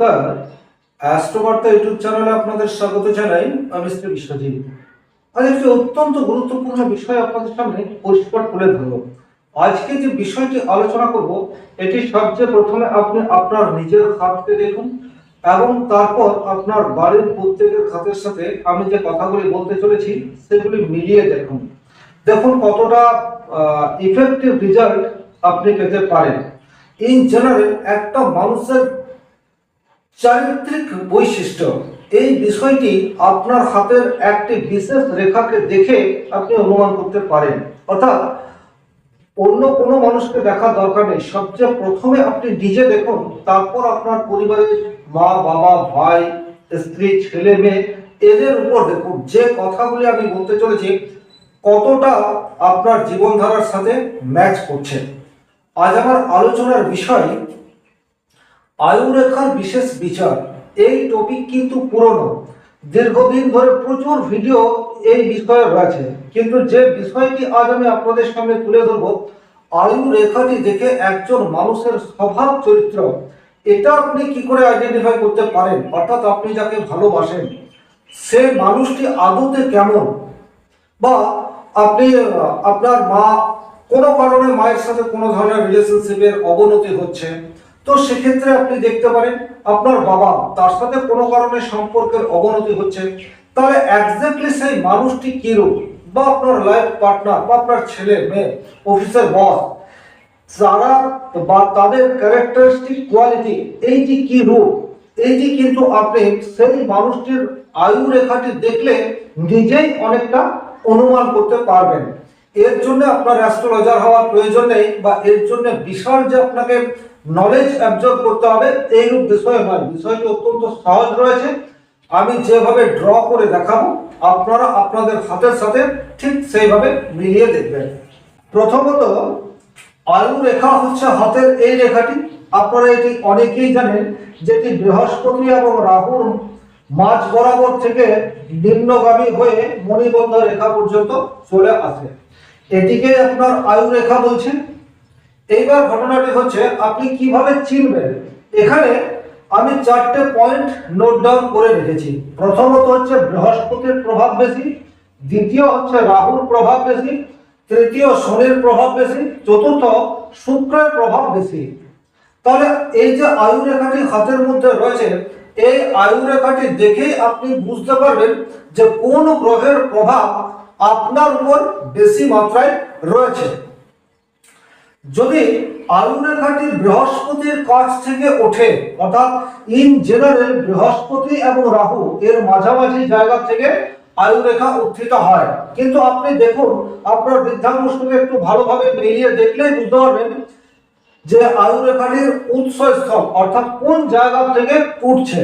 নমস্কার। অ্যাস্ট্রোবার্তা ইউটিউব চ্যানেলে আপনাদের স্বাগত জানাই। আমি শ্রী বিশ্বজিৎ। আজ একটি অত্যন্ত গুরুত্বপূর্ণ বিষয় আপনাদের সামনে পরিষ্কার তুলে ধরব। আজকে যে বিষয়টি আলোচনা করব, এটি সবচেয়ে প্রথমে আপনি আপনার নিজের খাতকে দেখুন এবং তারপর আপনার বাড়ির প্রত্যেকের খাতের সাথে আমি যে কথাগুলি বলতে চলেছি, সেগুলি মিলিয়ে দেখুন। দেখুন কতটা ইফেক্টিভ রেজাল্ট আপনি পেতে পারেন। ইন জেনারেল একটা মানুষের চারিত্রিক বৈশিষ্ট্য। এই বিষয়টি আপনার হাতের একটি বিশেষ রেখাকে দেখে আপনি অনুমান করতে পারেন। অর্থাৎ অন্য কোনো মানুষকে দেখার দরকার নেই। সবচেয়ে প্রথমে আপনি নিজে দেখুন, তারপর আপনার পরিবারের মা, বাবা, ভাই, স্ত্রী, ছেলে, মেয়ে, এদের উপর দেখুন। যে কথাগুলি আমি বলতে চলেছি, কতটা আপনার জীবনধারার সাথে ম্যাচ করছে। আজ আমার আলোচনার বিষয় আয়ুরেখার বিশেষ বিচার। এই টপিক কিন্তু পুরনো। দীর্ঘদিন ধরে প্রচুর ভিডিও এই বিষয়ে রয়েছে। কিন্তু যে বিষয়টি আজ আমি আপনাদের সামনে তুলে ধরব আয়ু রেখাটি দেখে একজন মানুষের স্বভাব চরিত্র। এটা আপনি কি করে আইডেন্টিফাই করতে পারেন? অর্থাৎ আপনি যাকে ভালোবাসেন, সে মানুষটি আদতে কেমন? বা আপনি, আপনার মা কোনো কারণে মায়ের সাথে কোনো ধরনের রিলেশনশিপের অবনতি হচ্ছে? তো সেক্ষেত্রে আপনি দেখতে পারেন, আপনার বাবা তার সাথে কোনো কারণে সম্পর্কের অবনতি হচ্ছে, তাহলে একজাক্টলি সেই মানুষটি কিরূপ? বা আপনার লাইফ পার্টনার বা আপনার ছেলে, মেয়ে অফিসের বস যারা বা তাদের ক্যারেক্টারিস্টিক কোয়ালিটি এইটি কি রূপ এইটি কিন্তু আপনি সেই মানুষটির আয়ু রেখাটি দেখলে নিজেই অনেকটা অনুমান করতে পারবেন। এর জন্য আপনার অ্যাস্ট্রোলজার হওয়ার প্রয়োজন নেই বা এর জন্য বিশাল যে আপনাকে নলেজ অ্যাবজর্ব করতে হবে, এইরূপ বিষয় নয় বিষয়টি অত্যন্ত সহজ রয়েছে। আমি যেভাবে ড্র করে দেখাবো, আপনারা আপনাদের হাতের সাথে ঠিক সেইভাবে মিলিয়ে দেখবেন। প্রথমত, আয়ু রেখা হচ্ছে হাতের এই রেখাটি। আপনারা এটি অনেকেই জানেন, যেটি বৃহস্পতি এবং রাহুর মাঝ বরাবর থেকে নিম্নগামী হয়ে মণিবন্ধ রেখা পর্যন্ত চলে আসে। এটিকে আপনার আয়ু রেখা বলছেন এইবার ঘটনাটি হচ্ছে, আপনি কীভাবে চিনবেন? এখানে আমি চারটে পয়েন্ট নোট ডাউন করে রেখেছি। প্রথমত হচ্ছে বৃহস্পতির প্রভাব বেশি, দ্বিতীয় হচ্ছে রাহুর প্রভাব বেশি, তৃতীয় শনির প্রভাব বেশি, চতুর্থ শুক্রের প্রভাব বেশি। তাহলে এই যে আয়ু রেখাটি হাতের মধ্যে রয়েছে, এই আয়ু রেখাটি দেখেই আপনি বুঝতে পারবেন যে কোন গ্রহের প্রভাব আপনার উপর বেশি মাত্রায় রয়েছে। যদি রেখাটি বৃহস্পতির কাছ থেকে ওঠে, অর্থাৎ ইন জেনারেল বৃহস্পতি এবং রাহু এর মাঝামাঝি জায়গা থেকে আয়ুরেখা উত্থিত হয়। কিন্তু আপনি দেখুন, আপনার বৃদ্ধাঙ্গুষ্ঠকে একটু ভালোভাবে মিলিয়ে দেখলেই বুঝতে পারবেন যে আয়ুরেখাটির উৎসস্থল, অর্থাৎ কোন জায়গা থেকে উঠছে।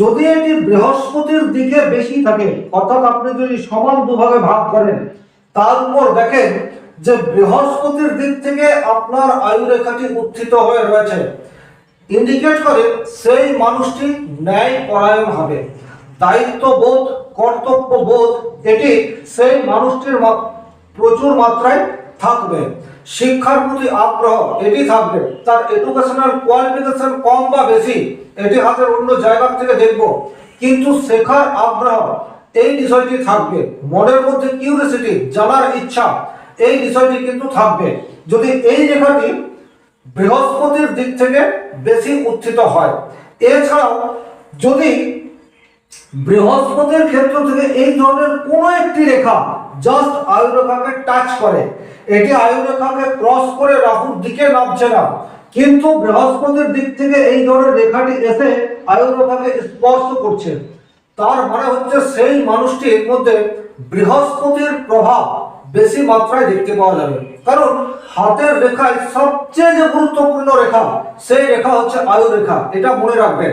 যদি এটি বৃহস্পতির দিকে বেশি থাকে, অর্থাৎ আপনি যদি সমান দুভাগে ভাগ করেন তার উপর দেখেন যে বৃহস্পতির দিক থেকে আপনার আয়ু রেখাটি উত্থিত হয়ে রয়েছে। ইন্ডিকেট করে সেই মানুষটি ন্যায় পরায়ণ হবে। দায়িত্ববোধ, কর্তব্যবোধ, এটি সেই মানুষটির প্রচুর মাত্রায় থাকবে। শিক্ষার প্রতি আগ্রহ, এটি থাকবে। তার এডুকেশনাল কোয়ালিফিকেশন কম বা বেশি, এটি হাতের অন্য জায়গা থেকে দেখব। কিন্তু শেখার আগ্রহ, এই বিষয়টি থাকবে। মনের মধ্যে কিউরিয়াসিটি জানার ইচ্ছা এই বিষয়টি কিন্তু থাকবে। যদি এই রেখাটি বৃহস্পতির দিক থেকে বেশি উত্থিত হয়। এছাড়াও যদি বৃহস্পতির ক্ষেত্র থেকে এই ধরনের কোনো একটি রেখা জাস্ট আয়ুরেখাকে টাচ করে, এটি আয়ুরেখাকে ক্রস করে রাহুর দিকে নামছে না। কিন্তু বৃহস্পতির দিক থেকে এই ধরনের রেখাটি এসে আয়ুরেখাকে স্পর্শ করছে। তার মানে হচ্ছে সেই মানুষটির মধ্যে বৃহস্পতির প্রভাব বেশি মাত্রায় দেখতে পাওয়া যাবে। কারণ হাতের রেখায় সবচেয়ে যে গুরুত্বপূর্ণ রেখা, সেই রেখা হচ্ছে আয়ু রেখা। এটা মনে রাখবেন।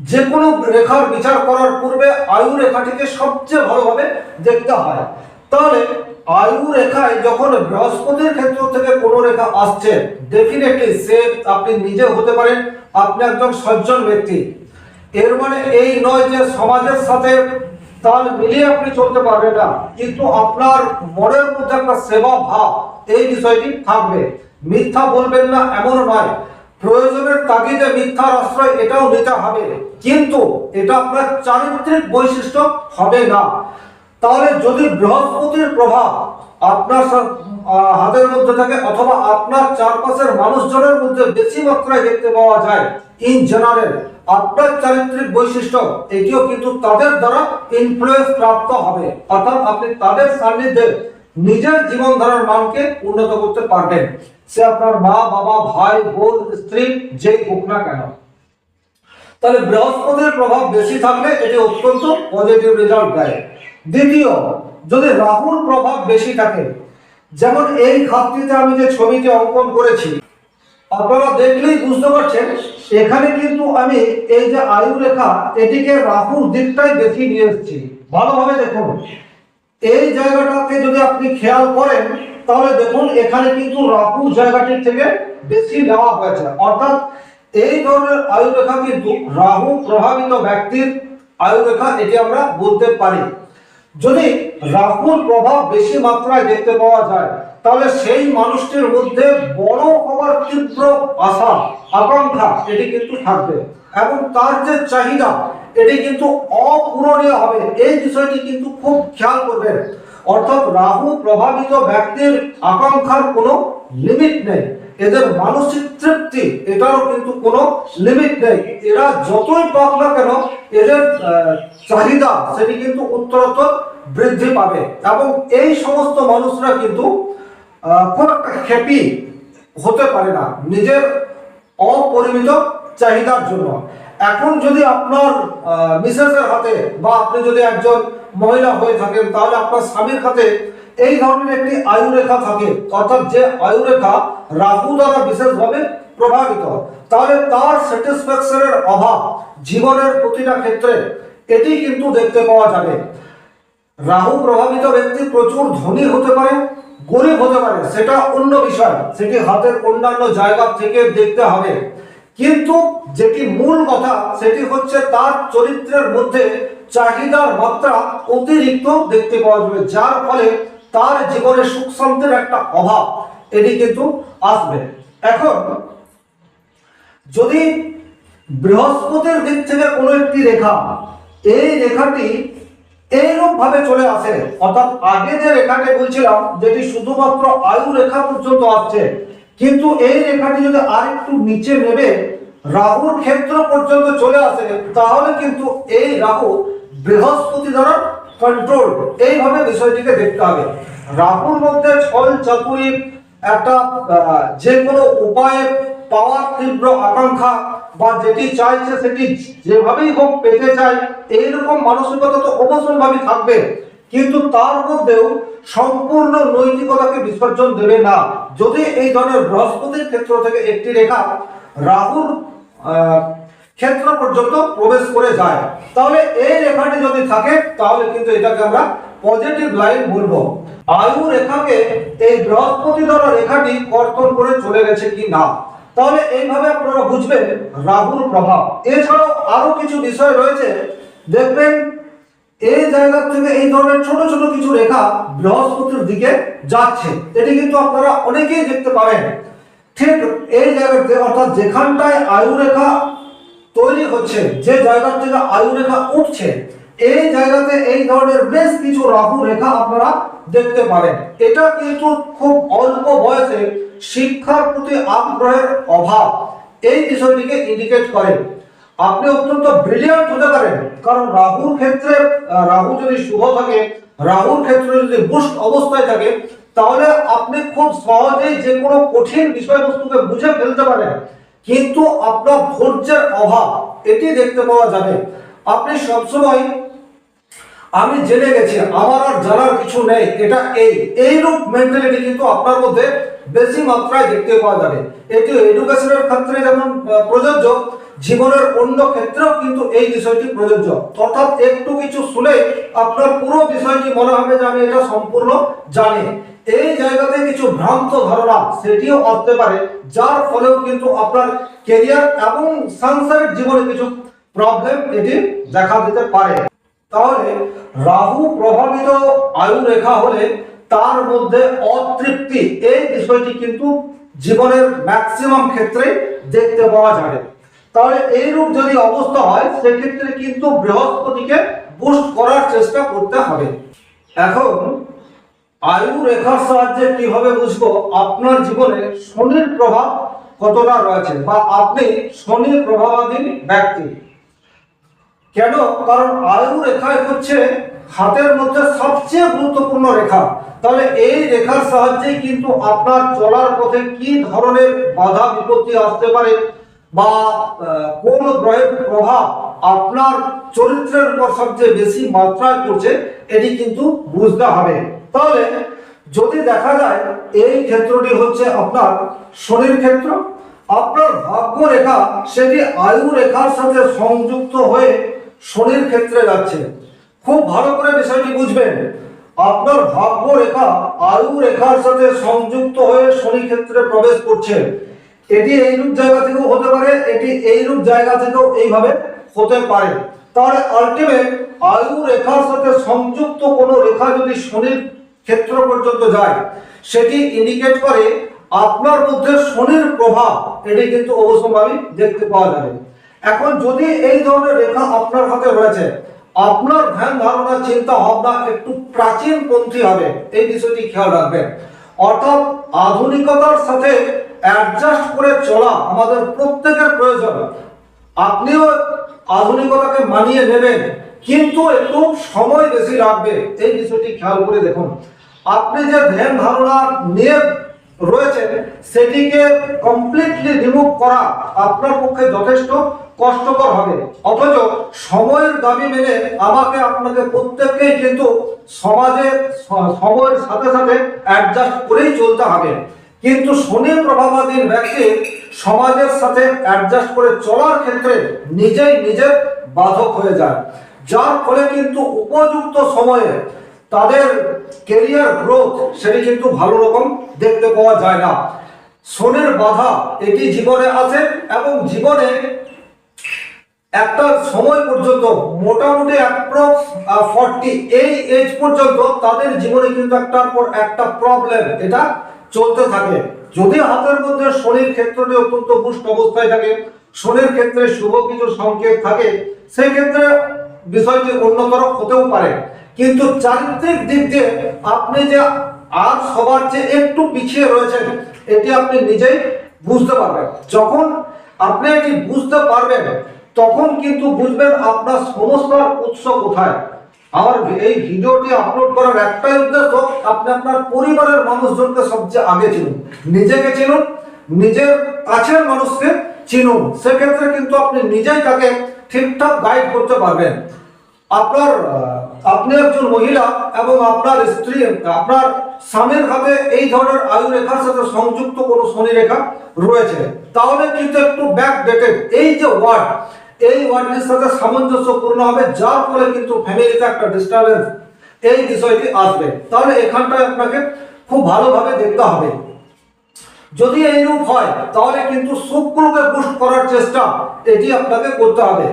যে কোনো রেখার বিচার করার পূর্বে আয়ু রেখাটিকে সবচেয়ে ভালোভাবে দেখতে হয়। তাহলে আয়ু রেখায় যখন বৃহস্পতির ক্ষেত্র থেকে কোনো রেখা আসছে ডেফিনেটলি সে আপনি নিজে হতে পারেন। আপনি একজন সজ্জন ব্যক্তি। এর মানে এই নয় যে সমাজের সাথে তাল মিলিয়ে আপনি চলতে পারবেন না। কিন্তু আপনার মনের মধ্যে একটা সেবা ভাব, এই বিষয়টি থাকবে। মিথ্যা বলবেন না এমন নয়। প্রয়োজনের তাগিদে মিথ্যার আশ্রয়, এটাও নিতে হবে। কিন্তু এটা আপনার চারিত্রিক বৈশিষ্ট্য হবে না। তাহলে যদি বৃহস্পতির প্রভাব আপনার হাতের মধ্যে থাকে, অথবা আপনার চারপাশের মানুষজনের মধ্যে বেশি মাত্রায় দেখতে পাওয়া যায় ইন জেনারেল আপনার চারিত্রিক বৈশিষ্ট্য, এটিও কিন্তু তাদের দ্বারা ইনফ্লুয়েন্স প্রাপ্ত হবে। অর্থাৎ আপনি তাদের সান্নিধ্যে নিজের জীবনধারার মানকে উন্নত করতে পারবেন। সে আপনার মা, বাবা, ভাই, বোন, স্ত্রী, যেই হোক না কেন। তাহলে বৃহস্পতির প্রভাব বেশি থাকলে এটি অত্যন্ত পজিটিভ রেজাল্ট দেয়। দ্বিতীয়, যদি রাহুর প্রভাব বেশি থাকে, যেমন এই খাতটিতে আমি যে ছবিটি অঙ্কন করেছি আপনারা দেখলেই বুঝতে পারছেন, এখানে কিন্তু আমি এই যে আয়ু রেখা, এটিকে রাহুর দিকটাই বেশি নিয়ে এসেছি। ভালোভাবে দেখুন। এই জায়গাটাকে যদি আপনি খেয়াল করেন, তাহলে দেখুন, এখানে কিন্তু রাহু জায়গাটির থেকে বেশি নেওয়া হয়েছে। অর্থাৎ এই ধরনের আয়ুরেখা কিন্তু রাহু প্রভাবিত ব্যক্তির আয়ুরেখা এটি আমরা বলতে পারি। যদি রাহুর প্রভাব বেশি মাত্রায় দেখতে পাওয়া যায় তাহলে সেই মানুষটির মধ্যে বড় হওয়ার তীব্র আশা, আকাঙ্ক্ষা, এটি কিন্তু থাকবে। এবং তার যে চাহিদা, এটি কিন্তু অপূরণীয় হবে। এই বিষয়টি কিন্তু খুব খেয়াল করবেন। অর্থাৎ রাহু প্রভাবিত ব্যক্তির আকাঙ্ক্ষার কোনো লিমিট নেই। এদের মানসিক তৃপ্তি, এটারও কিন্তু কোনো লিমিট নেই। এরা যতই পাক না কেন, এদের চাহিদা, সেটি কিন্তু উত্তরোত্তর বৃদ্ধি পাবে। এবং এই সমস্ত মানুষরা কিন্তু খুব একটা হ্যাপি হতে পারে না। নিজের অপরিমিত চাহিদার জন্য। এখন যদি আপনার মিসেসের হাতে বা আপনি যদি একজন মহিলা হয়ে থাকেন, তাহলে আপনার স্বামীর হাতে এই ধরনের একটি আয়ুরেখা থাকে। অর্থাৎ যে আয়ুরেখা রাহু দ্বারা বিশেষভাবে প্রভাবিত, তাহলে তার স্যাটিসফ্যাকশনের অভাব জীবনের প্রতিটা ক্ষেত্রে, এটি কিন্তু দেখতে পাওয়া যাবে। রাহু প্রভাবিত ব্যক্তি প্রচুর ধনী হতে পারে গরিব হতে পারে, সেটা অন্য বিষয়, সেটি হাতের অন্যান্য জায়গা থেকে দেখতে হবে। কিন্তু যেটি মূল কথা, সেটি হচ্ছে তার চরিত্রের মধ্যে চাহিদার মাত্রা অতিরিক্ত দেখতে পাওয়া যাবে, যার ফলে তার জীবনে সুখ শান্তির একটা অভাব এটি কিন্তু আসবে। এখন, যদি বৃহস্পতির দিক থেকে কোনো একটি রেখা, এই রেখাটি এইরূপ ভাবে চলে আসে। অর্থাৎ আগে যে রেখাটি বলছিলাম, যেটি শুধুমাত্র আয়ু রেখা পর্যন্ত আসছে, কিন্তু এই রেখাটি যদি আরেকটু নিচে নেবে, রাহুর ক্ষেত্র পর্যন্ত চলে আসে, তাহলে কিন্তু এই রাহু বৃহস্পতি দ্বারা কন্ট্রোল এইভাবে বিষয়টিকে দেখতে হবে। রাহুর মধ্যে ছল চাতুরি একটা যে কোনো উপায়ে পাওয়ার তীব্র আকাঙ্ক্ষা বা যেটি চাইছে সেটি যেভাবেই হোক পেতে চায়, এইরকম মানসিকতা তো অবশ্যই থাকবে। কিন্তু তার মধ্যেও সম্পূর্ণ নৈতিকতাকে বিসর্জন দেবে না। যদি এই ধরনের বৃহস্পতির ক্ষেত্র থেকে একটি রেখা রাহুর ক্ষেত্র পর্যন্ত প্রবেশ করে যায়, তাহলে এই রেখাটি যদি থাকে, তাহলে কিন্তু এটাকে আমরা পজিটিভ লাইন বলব। আয়ু রেখাকে এই বৃহস্পতি দ্বারা রেখাটি কর্তন করে চলে গেছে কি না তাহলে এইভাবে আপনারা বুঝবেন রাহুর প্রভাব। এছাড়াও আরও কিছু বিষয় রয়েছে। দেখবেন এই জায়গা থেকে এই ধরনের ছোট ছোট কিছু রেখা বৃহস্পতির দিকে যাচ্ছে। এটি কিন্তু আপনারা অনেকেই দেখতে পাবেন। ঠিক এই জায়গাতে অর্থাৎ যেখানটায় আয়ু রেখা তৈরি হচ্ছে, যে জায়গা থেকে আয়ু রেখা উঠছে এই জায়গাতে এই ধরনের বেশ কিছু রাহু রেখা আপনারা দেখতে পারেন। এটা কিন্তু খুব অল্প বয়সে শিক্ষার প্রতি আগ্রহের অভাব। এই বিষয়টিকে ইন্ডিকেট করে। আপনি অত্যন্ত ব্রিলিয়ান্ট হতে পারেন। কারণ রাহুর ক্ষেত্রে রাহু যদি শুভ থাকে, রাহুর ক্ষেত্রে যদি বুস্ট অবস্থায় থাকে, তাহলে আপনি খুব সহজেই যে কোনো কঠিন বিষয়বস্তুকে বুঝে ফেলতে পারেন। কিন্তু আপনার ধৈর্যের অভাব, এটি দেখতে পাওয়া যাবে। আপনি সবসময় আমি জেনে গেছি, আমার আর জানার কিছু নেই। এটা এই। এইরূপ মেন্টালিটি কিন্তু আপনার মধ্যে বেশি মাত্রায় দেখতে পাওয়া যাবে। এটি এডুকেশনের ক্ষেত্রে যেমন প্রযোজ্য, জীবনের অন্য ক্ষেত্রেও কিন্তু এই বিষয়টি প্রযোজ্য। অর্থাৎ একটু কিছু শুনে আপনার পুরো বিষয়টি মনে হবে যে আমি এটা সম্পূর্ণ জানি। এই জায়গাতে কিছু ভ্রান্ত ধারণা সেটিও আসতে পারে, যার ফলেও কিন্তু আপনার কেরিয়ার এবং সাংসারিক জীবনে কিছু প্রবলেম এটি দেখা দিতে পারে। তাহলে রাহু প্রভাবিত আয়ু রেখা হলে তার মধ্যে অতৃপ্তি, এই বিষয়টি কিন্তু জীবনের ম্যাক্সিমাম ক্ষেত্রে দেখতে পাওয়া যাবে। তাহলে এইরূপ যদি অবস্থা হয়, সেক্ষেত্রে কিন্তু বৃহস্পতিকে বুস্ট করার চেষ্টা করতে হবে। এখন আয়ু রেখার সাহায্যে কীভাবে বুঝব? আপনার জীবনে শনির প্রভাব কতটা রয়েছে? বা আপনি শনির প্রভাবাধীন ব্যক্তি? কেন? কারণ আয়ু রেখায় হচ্ছে হাতের মধ্যে সবচেয়ে গুরুত্বপূর্ণ রেখা। তাহলে এই রেখার সাহায্যে কিন্তু আপনার চলার পথে কি ধরনের বাধা, বিপত্তি আসতে পারে বা কোন গ্রহের প্রভাব আপনার চরিত্রের উপর সবচেয়ে বেশি মাত্রায় পড়ছে, এটি কিন্তু বুঝতে হবে। তাহলে যদি দেখা যায় এই ক্ষেত্রটি হচ্ছে আপনার শনির ক্ষেত্র, আপনার ভাগ্য রেখা, সেটি আয়ু রেখার সাথে সংযুক্ত হয়ে শনির ক্ষেত্রে যাচ্ছে। খুব ভালো করে বিষয়টি বুঝবেন। আপনার ভাগ্য রেখা, আয়ু রেখার সাথে সংযুক্ত হয়ে শনি ক্ষেত্রে প্রবেশ করছে। এটি এইরূপ জায়গা থেকেও হতে পারে, এটি এইরূপ জায়গা থেকেও এইভাবে হতে পারে। তাহলে আলটিমেট আয়ু রেখার সাথে সংযুক্ত কোনো রেখা যদি শনির ক্ষেত্র পর্যন্ত যায়, সেটি ইন্ডিকেট করে আপনার মধ্যে শনির প্রভাব, এটি কিন্তু অবশ্যই দেখতে পাওয়া যাবে। এখন যদি এই ধরনের রেখা আপনার হাতে রয়েছে, আপনার ধ্যান ধারণা, চিন্তা ভাবনা একটু প্রাচীন পন্থী হবে, এই বিষয়টি খেয়াল রাখবেন। অর্থাৎ আধুনিকতার সাথে অ্যাডজাস্ট করে চলা আমাদের প্রত্যেকের প্রয়োজন। আপনিও আধুনিকতাকে মানিয়ে নেবেন, কিন্তু একটু সময় বেশি লাগবে, এই বিষয়টি খেয়াল করে দেখুন। আপনি যে ধ্যান ধারণা নিয়ে রয়েছেন, সেটিকে কমপ্লিটলি রিমুভ করা আপনার পক্ষে যথেষ্ট কষ্টকর হবে। অথচ সময়ের দাবি মেনে আমাকে আপনাকে প্রত্যেককেই কিন্তু সমাজে, সময়ের সাথে সাথে অ্যাডজাস্ট করেই চলতে হবে। কিন্তু শনি প্রভাবাধীন ব্যক্তি সমাজের সাথে অ্যাডজাস্ট করে চলার ক্ষেত্রে নিজেই নিজের বাধক হয়ে যায়। যার ফলে কিন্তু উপযুক্ত সময়ে তাদের কেরিয়ার গ্রোথ সেটি কিন্তু ভালো রকম দেখতে পাওয়া যায় না। শনির বাধা এটি জীবনে আছে এবং জীবনে একটা সময় পর্যন্ত, মোটামুটি অ্যাপ্রক্স ফর্টি এই এজ পর্যন্ত তাদের জীবনে কিন্তু একটার পর একটা প্রবলেম এটা চলতে থাকে। যদি হাতের মধ্যে শনির ক্ষেত্রটি অত্যন্ত পুষ্ট অবস্থায় থাকে, শনির ক্ষেত্রে শুভ কিছু সংকেত থাকে, সেই ক্ষেত্রে বিষয়টি অন্যতর হতেও পারে। কিন্তু চারিত্রিক দিক দিয়ে আপনি যে আর সবার চেয়ে একটু পিছিয়ে রয়েছেন, এটি আপনি নিজেই বুঝতে পারবেন। যখন আপনি এটি বুঝতে পারবেন, তখন কিন্তু বুঝবেন আপনার সমস্যার উৎস কোথায়। আমার এই ভিডিওটি আপলোড করার একটাই উদ্দেশ্য, আপনি আপনার পরিবারের মানুষজনকে সবচেয়ে আগে চিনুন, নিজেকে চিনুন, নিজের কাছের মানুষকে চিনুন। সেক্ষেত্রে কিন্তু আপনি নিজেই তাকে ঠিকঠাক গাইড করতে পারবেন। আপনার আপনি একজন মহিলা এবং আপনার স্ত্রী, আপনার স্বামীর হাতে এই ধরনের আয়ু রেখার সাথে সংযুক্ত কোনো শনি রেখা রয়েছে। তাহলে কিন্তু একটু ব্যাক ডেটেড এই যে ওয়ার্ড এই ওয়ার্ডটির সাথে সামঞ্জস্যপূর্ণ হবে, যার ফলে কিন্তু ফ্যামিলিতে একটা ডিস্টারবেন্স এই বিষয়টি আসবে। তাহলে এখানটায় আপনাকে খুব ভালোভাবে দেখতে হবে। যদি এইরূপ হয়, তাহলে কিন্তু শুক্রকে বুস্ট করার চেষ্টা এটি আপনাকে করতে হবে।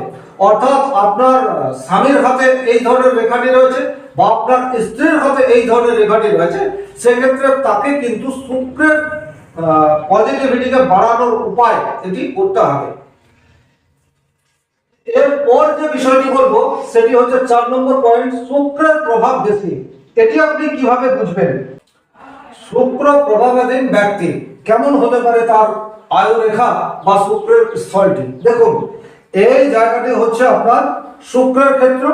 অর্থাৎ আপনার স্বামীর হাতে এই ধরনের রেখাটি রয়েছে বা আপনার স্ত্রীর হাতে এই ধরনের রেখাটি রয়েছে, সেক্ষেত্রে তাকে কিন্তু শুক্রের পজিটিভিটিকে বাড়ানোর উপায় এটি করতে হবে। এরপর যে বিষয়টি বলব, সেটি হচ্ছে চার নম্বর পয়েন্ট শুক্রের প্রভাব বেশি। এটি আপনি কীভাবে বুঝবেন? শুক্র প্রভাবাধীন ব্যক্তি। কেমন হতে পারে তার আয়ু রেখা বা শুক্রের স্থলটি? দেখুন এই জায়গাটি হচ্ছে আপনার শুক্রের ক্ষেত্র।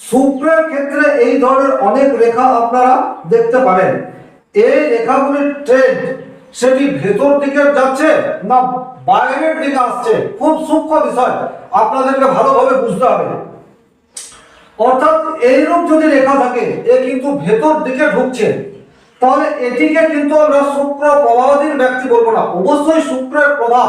শুক্রের ক্ষেত্রে এই ধরনের অনেক রেখা আপনারা দেখতে পাবেন। এই রেখাগুলির ট্রেন্ড সেটি ভেতর দিকে যাচ্ছে না বাইরের দিকে আসছে? খুব সূক্ষ্ম বিষয়, আপনাদেরকে ভালোভাবে বুঝতে হবে। অর্থাৎ এইরূপ যদি রেখা থাকে, এ কিন্তু ভেতর দিকে ঢুকছে। তাহলে এটিকে কিন্তু আমরা শুক্র প্রভাবাধীন ব্যক্তি বলব না, অবশ্যই শুক্রের প্রভাব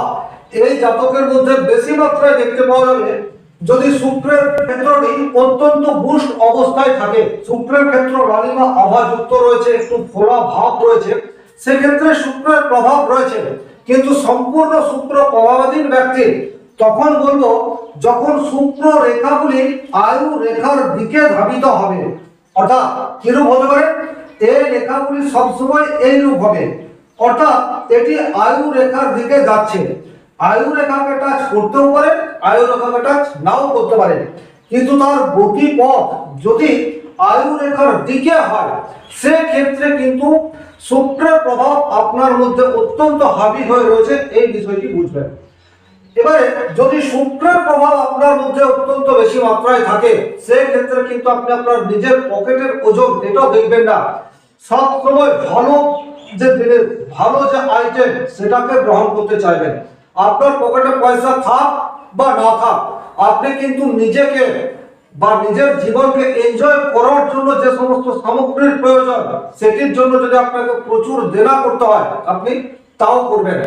এই জাতকের মধ্যে বেশি মাত্রায় দেখতে পাওয়া যাবে যদি শুক্রের ক্ষেত্রটি অত্যন্ত বুস্ট অবস্থায় থাকে। শুক্রের ক্ষেত্র লালিমা আভাযুক্ত রয়েছে, একটু ফোলা ভাব রয়েছে। সেক্ষেত্রে শুক্রের প্রভাব রয়েছে। কিন্তু সম্পূর্ণ শুক্র প্রভাবাধীন ব্যক্তি, তখন বলব, যখন শুক্র রেখাগুলি আয়ু রেখার দিকে ধাবিত হবে, অর্থাৎ কিরূপ হতে পারে? এই রেখাগুলি সবসময় এইরূপ হবে। অর্থাৎ এটি আয়ু রেখার দিকে যাচ্ছে। আয়ু রেখাকে টাচ করতেও পারে আয়ু রেখাকে টাচ নাও করতে পারে। কিন্তু তার গতিপথ যদি আয়ু রেখার দিকে হয়, সেক্ষেত্রে কিন্তু শুক্রের প্রভাব আপনার মধ্যে অত্যন্ত হাবি হয়ে রয়েছে, এই বিষয়টি বুঝবেন। এবারে যদি শুক্রের প্রভাব আপনার মধ্যে অত্যন্ত বেশি মাত্রায় থাকে, সেক্ষেত্রে কিন্তু আপনি আপনার নিজের পকেটের ওজন এটাও দেখবেন না। সব সময় ভালো যে জিনিস, ভালো যে আইটেম সেটাকে গ্রহণ করতে চাইবেন। আপনার পকেটে পয়সা থাক বা না থাক, আপনি কিন্তু নিজেকে বা নিজের জীবনকে এনজয় করার জন্য যে সমস্ত সামগ্রীর প্রয়োজন, সেটির জন্য যদি আপনাকে প্রচুর দেনা করতে হয়, আপনি তাও করবেন।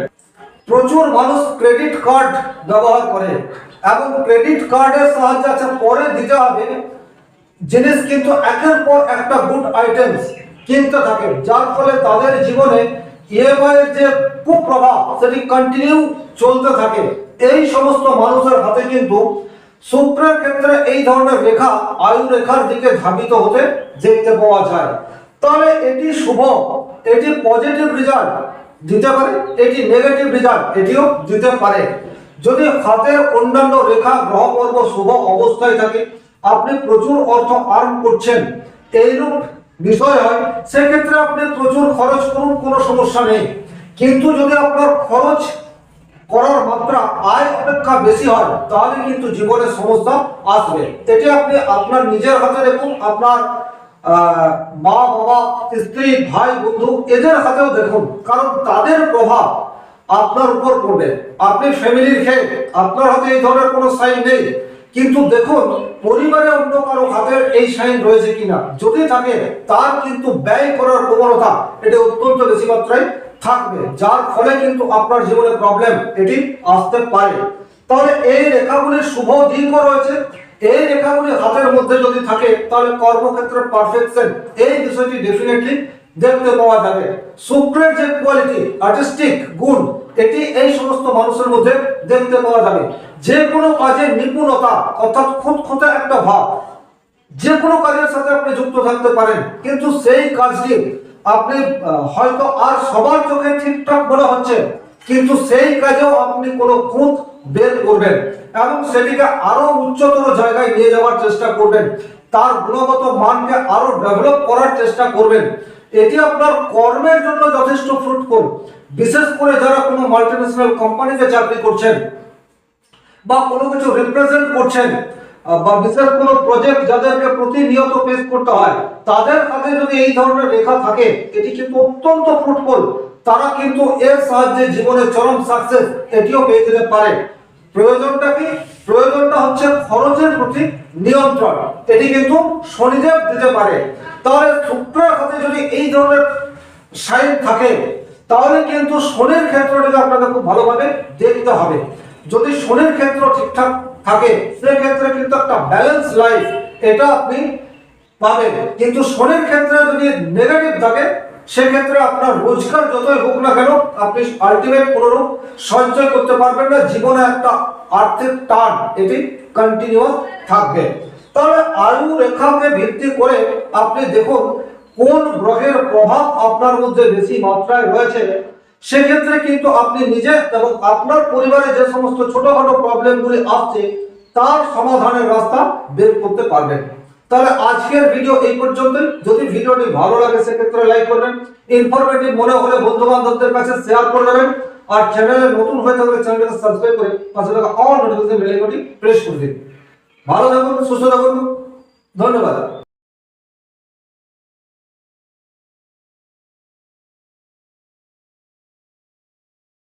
প্রচুর মানুষ ক্রেডিট কার্ড ব্যবহার করে এবং ক্রেডিট কার্ডের সাহায্যে আচ্ছা পরে দিতে হবে জিনিস কিন্তু একের পর একটা গুড আইটেমস কিনতে থাকে, যার ফলে তাদের জীবনে ইএমআই এর যে কুপ্রভাব সেটি কন্টিনিউ চলতে থাকে। এই সমস্ত মানুষের হাতে কিন্তু শুক্রের ক্ষেত্রে এই ধরনের রেখা, আয়ু রেখার দিকে ধাবিত হতে দেখতে পাওয়া যায়। তাহলে এটি শুভ, এটি পজিটিভ রেজাল্ট দিতে পারে, এটি নেগেটিভ রেজাল্ট এটিও দিতে পারে। যদি হাতের অন্যান্য রেখা গ্রহ পর্ব শুভ অবস্থায় থাকে, আপনি প্রচুর অর্থ আর্ন করছেন, এইরূপ বিষয় হয়, সেক্ষেত্রে আপনি প্রচুর খরচ করুন, কোনো সমস্যা নেই। কিন্তু যদি আপনার খরচ করার মাত্রা আয় অপেক্ষা বেশি হয়, তাহলে কিন্তু জীবনে সমস্যা আসবে। এটি আপনি আপনার নিজের হাতে দেখুন, আপনার মা, বাবা, স্ত্রী, ভাই, বন্ধু, এদের হাতেও দেখুন, কারণ তাদের প্রভাব আপনার উপর পড়বে। আপনি ফ্যামিলির খেয়ে, আপনার হাতে এই ধরনের কোনো সাইন নেই। কিন্তু দেখুন, পরিবারে অন্য কারও হাতের এই সাইন রয়েছে কিনা। যদি থাকে, তার কিন্তু ব্যয় করার প্রবণতা, এটা অত্যন্ত বেশি মাত্রায় থাকবে, যার ফলে কিন্তু আপনার জীবনে প্রবলেম এটি আসতে পারে। তাহলে এই রেখাগুলির শুভ দিকও রয়েছে। এই রেখাগুলি হাতের মধ্যে যদি থাকে, তাহলে কর্মক্ষেত্রে পারফেকশন এই বিষয়টি ডেফিনেটলি দেখতে পাওয়া যাবে। শুক্রের যে কোয়ালিটি আর্টিস্টিক গুণ, এটি এই সমস্ত মানুষের মধ্যে দেখতে পাওয়া যাবে। যে কোনো কাজে নিপুণতা, অর্থাৎ খুঁতখুঁতে একটা ভাব। যে কোনো কাজের সাথে আপনি যুক্ত থাকতে পারেন, কিন্তু সেই কাজটি আপনি হয়তো আর সবার চোখে ঠিকঠাক মনে হচ্ছে, কিন্তু সেই কাজেও আপনি কোনো খুঁত বের করবেন এবং সেটিকে আরও উচ্চতর জায়গায় নিয়ে যাওয়ার চেষ্টা করবেন। তার গুণগত মানকে আরও ডেভেলপ করার চেষ্টা করবেন। এটি আপনার কর্মের জন্য যথেষ্ট ফ্রুটফুল বিশেষ করে যারা কোনো মাল্টিন্যাশনাল কোম্পানিতে চাকরি করছেন বা কোনো কিছু রিপ্রেজেন্ট করছেন বা বিশেষ কোনো প্রজেক্ট যাদেরকে প্রতিনিয়ত পেশ করতে হয়, তাদের হাতে যদি এই ধরনের রেখা থাকে, এটি কিন্তু অত্যন্ত ফ্রুটফুল তারা কিন্তু এর সাহায্যে জীবনে চরম সাকসেস এটিও পেয়ে যেতে পারে। প্রয়োজনটা কি? প্রয়োজনটা হচ্ছে খরচের প্রতি নিয়ন্ত্রণ। এটি কিন্তু শনিদেব দিতে পারে। তাহলে শুক্রের হাতে যদি এই ধরনের সাইন থাকে, তাহলে কিন্তু শনির ক্ষেত্রটাকে আপনাকে খুব ভালোভাবে দেখতে হবে। যদি শনির ক্ষেত্র ঠিকঠাক থাকে, সেক্ষেত্রে কিন্তু একটা ব্যালেন্স লাইফ এটা আপনি পাবেন। কিন্তু শনির ক্ষেত্রে যদি নেগেটিভ থাকে, সেক্ষেত্রে আপনার রোজগার যতই হোক না কেন, আপনি আলটিমেট কোনোরূপ সঞ্চয় করতে পারবেন না, জীবনে একটা আর্থিক টান এটি কন্টিনিউয়াস থাকবে। তাহলে আয়ু রেখাকে ভিত্তি করে আপনি দেখুন, কোন গ্রহের প্রভাব আপনার মধ্যে বেশি মাত্রায় রয়েছে সেক্ষেত্রে কিন্তু আপনি নিজে এবং আপনার পরিবারে যে সমস্ত ছোটখাটো প্রবলেমগুলি আসছে, তার সমাধানের রাস্তা বের করতে পারবেন। তাহলে আজকের ভিডিও এই পর্যন্তই। যদি ভিডিওটি ভালো লাগে, সেক্ষেত্রে লাইক করবেন। ইনফরমেটিভ মনে হলে বন্ধু বান্ধবদের কাছে শেয়ার করে দেবেন। আর চ্যানেলে নতুন হয়ে থাকলে চ্যানেলটাকে সাবস্ক্রাইব করে পাশে থাকা অল নোটিফিকেশন বেল আইকনটি প্রেস করে দিন। ভালো থাকুন, সুস্থ থাকুন। ধন্যবাদ।